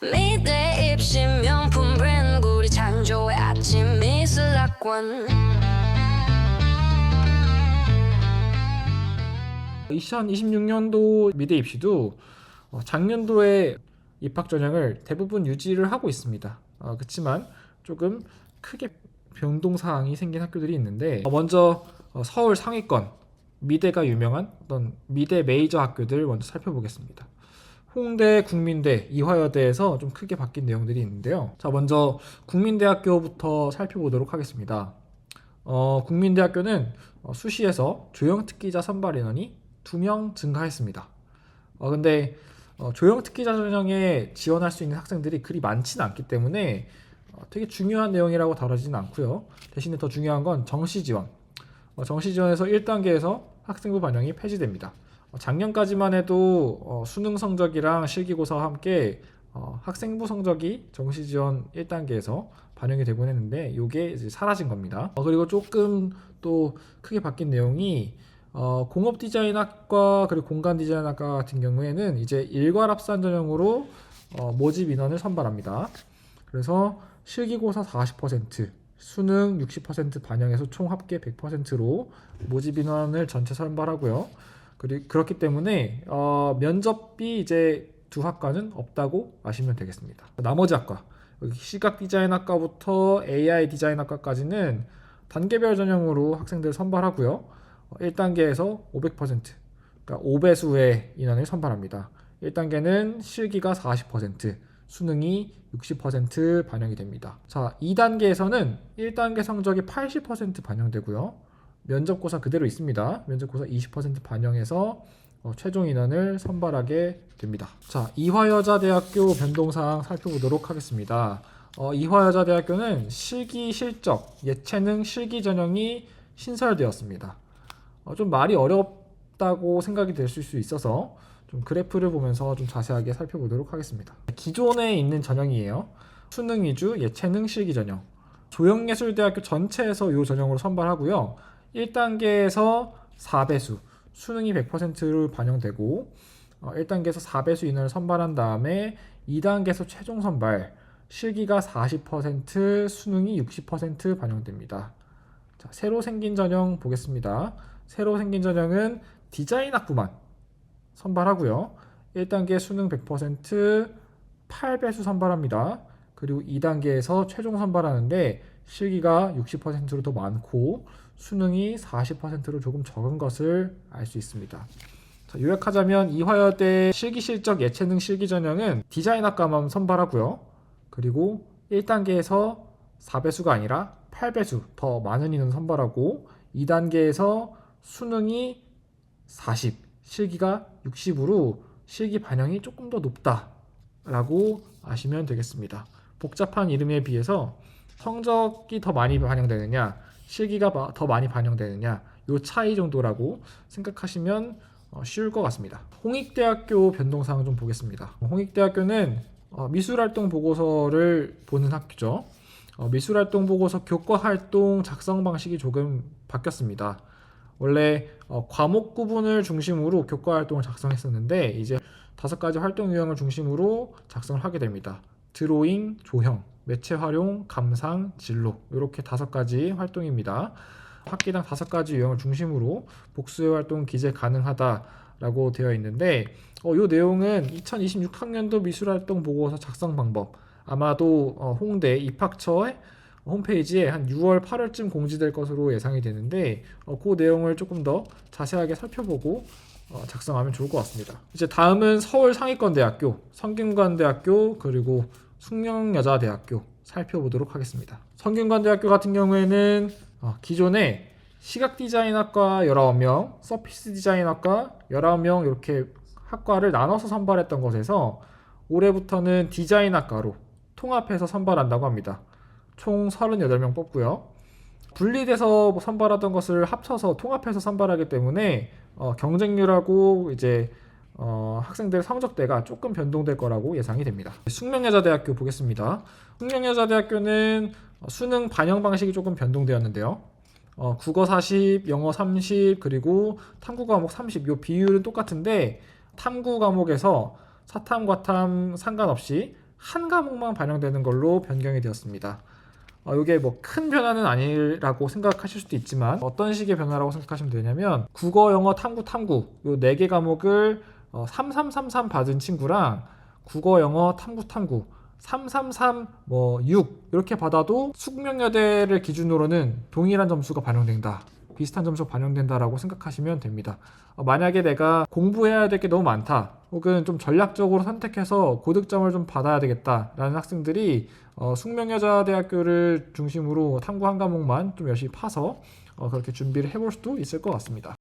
미대 입시 명품 브랜드 우리 창조의 아침 미술학원 2026년도 미대 입시도 어, 작년도에 입학 전형을 대부분 유지를 하고 있습니다. 어, 그렇지만 조금 크게 변동 사항이 생긴 학교들이 있는데 어, 먼저 어, 서울 상위권 미대가 유명한 어떤 미대 메이저 학교들 먼저 살펴보겠습니다. 홍대, 국민대, 이화여대에서 좀 크게 바뀐 내용들이 있는데요. 자, 먼저 국민대학교부터 살펴보도록 하겠습니다. 어, 국민대학교는 어, 수시에서 조형 특기자 선발 인원이 2명 증가했습니다. 어, 근데 어, 조형 특기자 전형에 지원할 수 있는 학생들이 그리 많지는 않기 때문에 어, 되게 중요한 내용이라고 다루지는 않고요. 대신에 더 중요한 건 정시 지원. 어, 정시 지원에서 1단계에서 학생부 반영이 폐지됩니다. 어, 작년까지만 해도 어, 수능 성적이랑 실기고사와 함께 어, 학생부 성적이 정시 지원 1단계에서 반영이 되곤 했는데 이게 이제 사라진 겁니다. 어, 그리고 조금 또 크게 바뀐 내용이 어, 공업 디자인학과 그리고 공간 디자인학과 같은 경우에는 이제 일괄 합산 전형으로 어, 모집 인원을 선발합니다. 그래서 실기고사 40%, 수능 60% 반영해서 총 합계 100%로 모집 인원을 전체 선발하고요. 그리, 그렇기 때문에 어, 면접비 이제 두 학과는 없다고 아시면 되겠습니다. 나머지 학과 시각 디자인 학과부터 AI 디자인 학과까지는 단계별 전형으로 학생들 선발하고요. 1단계에서 500% 그러니까 5배수의 인원을 선발합니다. 1단계는 실기가 40%, 수능이 60% 반영이 됩니다. 자, 2단계에서는 1단계 성적이 80% 반영되고요. 면접고사 그대로 있습니다. 면접고사 20% 반영해서 어, 최종 인원을 선발하게 됩니다. 자, 이화여자대학교 변동사항 살펴보도록 하겠습니다. 어, 이화여자대학교는 실기 실적 예체능 실기 전형이 신설되었습니다. 어, 좀 말이 어렵 다고 생각이 될 수 있어서 좀 그래프를 보면서 좀 자세하게 살펴보도록 하겠습니다. 기존에 있는 전형이에요. 수능 위주 예체능 실기 전형. 조영예술대학교 전체에서 이 전형으로 선발하고요. 1단계에서 4배수, 수능이 100%로 반영되고 어, 1단계에서 4배수 인원을 선발한 다음에 2단계에서 최종 선발, 실기가 40%, 수능이 60% 반영됩니다. 자, 새로 생긴 전형 보겠습니다. 새로 생긴 전형은 디자인 학부만 선발하고요. 1단계 수능 100% 8배수 선발합니다. 그리고 2단계에서 최종 선발하는데 실기가 60%로 더 많고 수능이 40%로 조금 적은 것을 알 수 있습니다. 자, 요약하자면 이화여대 실기 실적 예체능 실기 전형은 디자인학과만 선발하고요. 그리고 1단계에서 4배수가 아니라 8배수 더 많은 인원 선발하고 2단계에서 수능이 40, 실기가 60으로 실기 반영이 조금 더 높다라고 아시면 되겠습니다. 복잡한 이름에 비해서 성적이 더 많이 반영되느냐, 실기가 마- 더 많이 반영되느냐, 요 차이 정도라고 생각하시면 어, 쉬울 것 같습니다. 홍익대학교 변동사항 좀 보겠습니다. 홍익대학교는 어, 미술활동 보고서를 보는 학교죠. 어, 미술활동 보고서 교과 활동 작성 방식이 조금 바뀌었습니다. 원래 어, 과목 구분을 중심으로 교과 활동을 작성했었는데 이제 다섯 가지 활동 유형을 중심으로 작성을 하게 됩니다. 드로잉, 조형, 매체 활용, 감상, 진로 이렇게 다섯 가지 활동입니다. 학기당 다섯 가지 유형을 중심으로 복수의 활동 기재 가능하다라고 되어 있는데 어, 이 내용은 2026학년도 미술활동 보고서 작성 방법 아마도 어, 홍대 입학처의 홈페이지에 한 6월, 8월쯤 공지될 것으로 예상이 되는데 어, 그 내용을 조금 더 자세하게 살펴보고 어, 작성하면 좋을 것 같습니다. 이제 다음은 서울 상위권대학교, 성균관대학교 그리고 숙명여자대학교 살펴보도록 하겠습니다. 성균관대학교 같은 경우에는 어, 기존에 시각 디자인학과 19명, 서피스 디자인학과 19명 이렇게 학과를 나눠서 선발했던 것에서 올해부터는 디자인학과로 통합해서 선발한다고 합니다. 총 38명 뽑고요. 분리돼서 뭐 선발하던 것을 합쳐서 통합해서 선발하기 때문에 어, 경쟁률하고 이제 어, 학생들 성적대가 조금 변동될 거라고 예상이 됩니다. 숙명여자대학교 보겠습니다. 숙명여자대학교는 어, 수능 반영 방식이 조금 변동되었는데요. 어, 국어 40, 영어 30, 그리고 탐구 과목 30. 이 비율은 똑같은데 탐구 과목에서 사탐, 과탐 상관없이 한 과목만 반영되는 걸로 변경이 되었습니다. 어, 이게 뭐 큰 변화는 아니라고 생각하실 수도 있지만 어떤 식의 변화라고 생각하시면 되냐면 국어, 영어, 탐구, 탐구 요네개 과목을 어, 3333 받은 친구랑 국어, 영어, 탐구, 탐구 333, 뭐 6 이렇게 받아도 숙명여대를 기준으로는 동일한 점수가 반영된다. 비슷한 점수가 반영된다라고 생각하시면 됩니다. 어, 만약에 내가 공부해야 될 게 너무 많다, 혹은 좀 전략적으로 선택해서 고득점을 좀 받아야 되겠다라는 학생들이 어, 숙명여자대학교를 중심으로 탐구 한 과목만 좀 열심히 파서 어, 그렇게 준비를 해볼 수도 있을 것 같습니다.